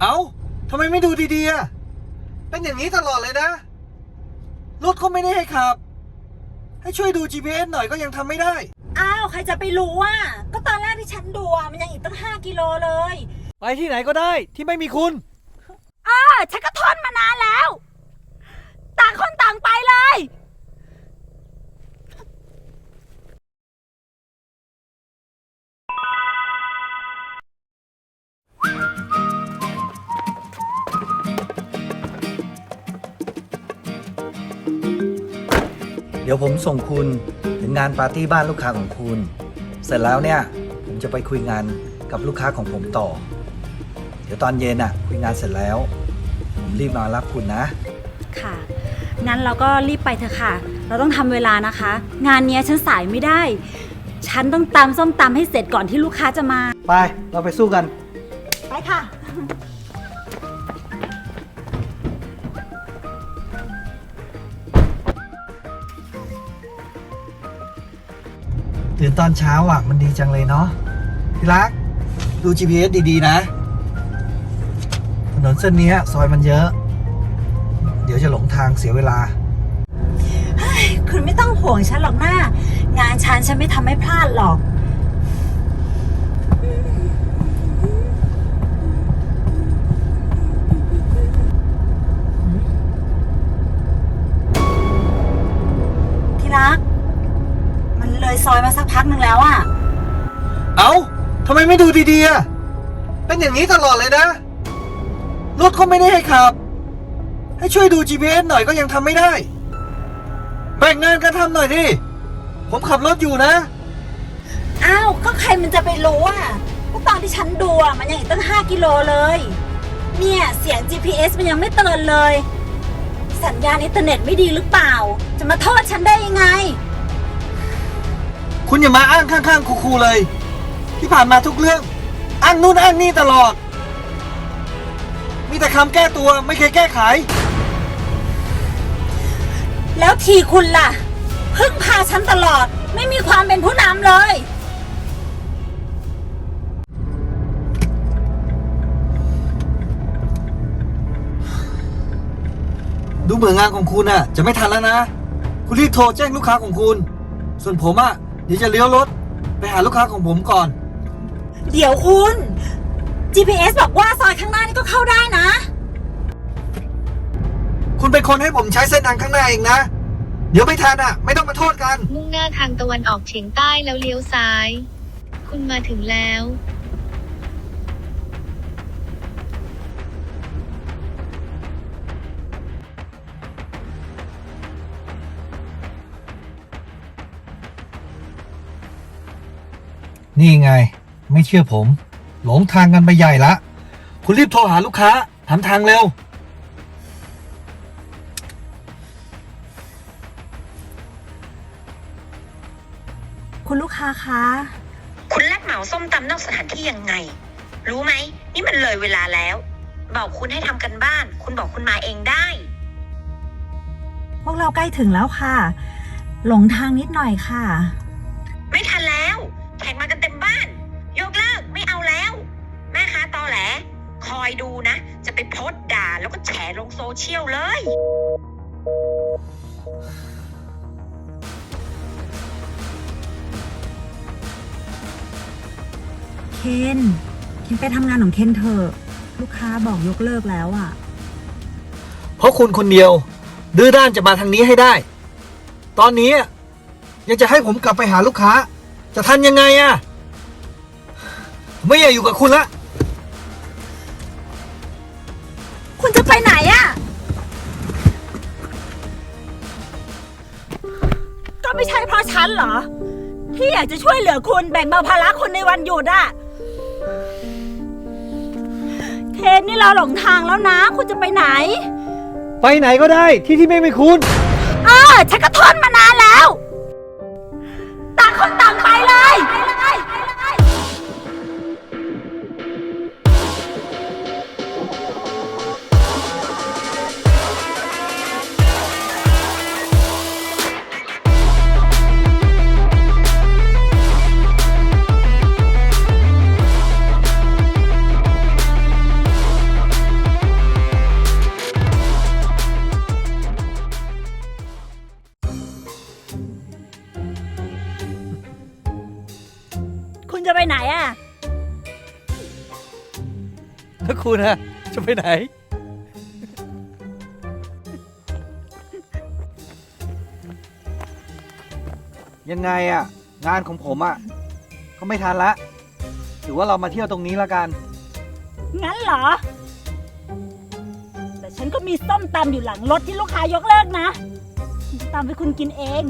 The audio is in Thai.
เอา้าทำไมไม่ดูดีๆอะเป็นอย่างนี้ตลอดเลยนะ รถก็ไม่ได้ให้ขับ ให้ช่วยดู GPS หน่อยก็ยังทำไม่ได้ อ้าว ใครจะไปรู้อะก็ตอนแรกที่ฉันดูอะมันยังอีกตั้ง 5 กิโลเลย ไปที่ไหนก็ได้ที่ไม่มีคุณ อ่าฉันก็ทนมานานแล้ว ต่างคนต่างไป ดี๋ยวผมส่งคุณถึงงานปาร์ตี้บ้านลูกค้าของคุณ เสร็จแล้วเนี่ยผมจะไปคุยงานกับลูกค้าของผมต่อ เดี๋ยวตอนเย็นอะคุยงานเสร็จแล้ว ผมรีบมารับคุณนะ ค่ะงั้นเราก็รีบไปเถอะค่ะ เราต้องทำเวลานะคะ งานเนี้ยฉันสายไม่ได้ ฉันต้องตำส้มตำให้เสร็จก่อนที่ลูกค้าจะมา ไปเราไปสู้กัน ไปค่ะ ตื่นตอนเช้าอะ มันดีจังเลยเนาะพี่รัก ดู GPS ดีๆ นะ ถนนเส้นนี้ซอยมันเยอะ เดี๋ยวจะหลงทางเสียเวลา คุณไม่ต้องห่วงฉันหรอกหน้า งานฉันฉันไม่ทำให้พลาดหรอก พักหนึ่งแล้วอะเอา้าทำไมไม่ดูดีๆอะเป็นอย่างนี้ตลอดเลยนะ รถก็ไม่ได้ให้ขับ ให้ช่วยดู GPS หน่อยก็ยังทำไม่ได้ แบ่งงานกันทำหน่อยดิ ผมขับรถอยู่นะ อ้าว ก็ใครมันจะไปรู้อะก็ตอนที่ฉันดูอะมันยังอีกตั้ง 5 กิโลเลย เนี่ย เสียง GPS มันยังไม่เตือนเลย สัญญาณอินเทอร์เน็ตไม่ดีหรือเปล่า จะมาโทษฉันได้ยังไง คุณอย่ามาอ้างข้างๆคูๆเลย ที่ผ่านมาทุกเรื่อง อ้างนู่นอ้างนี่ตลอด มีแต่คำแก้ตัวไม่เคยแก้ไข แล้วทีคุณล่ะ พึ่งพาฉันตลอด ไม่มีความเป็นผู้นำเลย ดูเหมือนงานของคุณน่ะ จะไม่ทันแล้วนะ คุณรีบโทรแจ้งลูกค้าของคุณ ส่วนผมอะเดี๋ยวจะเลี้ยวรถ ไปหาลูกค้าของผมก่อน เดี๋ยวคุณ GPS บอกว่าซอยข้างหน้านี่ก็เข้าได้นะ คุณเป็นคนให้ผมใช้เส้นทางข้างหน้าเองนะ เดี๋ยวไม่ทันอะ ไม่ต้องมาโทษกัน มุ่งหน้าทางตะวันออกเฉียงใต้แล้วเลี้ยวซ้าย คุณมาถึงแล้ว นี่ไง ไม่เชื่อผม หลงทางกันไปใหญ่ละ คุณรีบโทรหาลูกค้าถามทางเร็ว คุณลูกค้าคะ คุณรับเหมาส้มตำนอกสถานที่ยังไง รู้ไหม นี่มันเลยเวลาแล้ว บอกคุณให้ทำกันบ้าน คุณบอกคุณมาเองได้ พวกเราใกล้ถึงแล้วค่ะ หลงทางนิดหน่อยค่ะ ไม่ทันแล้ว แขกมากัน แหลคอยดูนะ จะไปโพสต์ด่าแล้วก็แฉลงโซเชียลเลย เคน เคนไปทำงานของเคนเถอะ ลูกค้าบอกยกเลิกแล้วอะ เพราะคุณคนเดียว ดื้อด้านจะมาทางนี้ให้ได้ ตอนนี้ยังจะให้ผมกลับไปหาลูกค้า จะทันยังไงอะผมไม่อยากอยู่กับคุณละ ไปไหนอะก็ไม่ใช่เพราะฉันเหรอ ที่อยากจะช่วยเหลือคุณแบ่งเบาภาระคุณในวันหยุดอะเคนนี่เราหลงทางแล้วนะ คุณจะไปไหน ไปไหนก็ได้ที่ที่ไม่มีคุณ เออฉันก็ทนมานานแล้ว จะไปไหนอะแล้วคุณอะจะไปไหน ยังไงอะงานของผมอะก็ไม่ทันละถือว่าเรามาเที่ยวตรงนี้ละกัน งั้นเหรอ แต่ฉันก็มีส้มตำอยู่หลังรถที่ลูกค้ายกเลิกนะฉันจะตำให้คุณกินเอง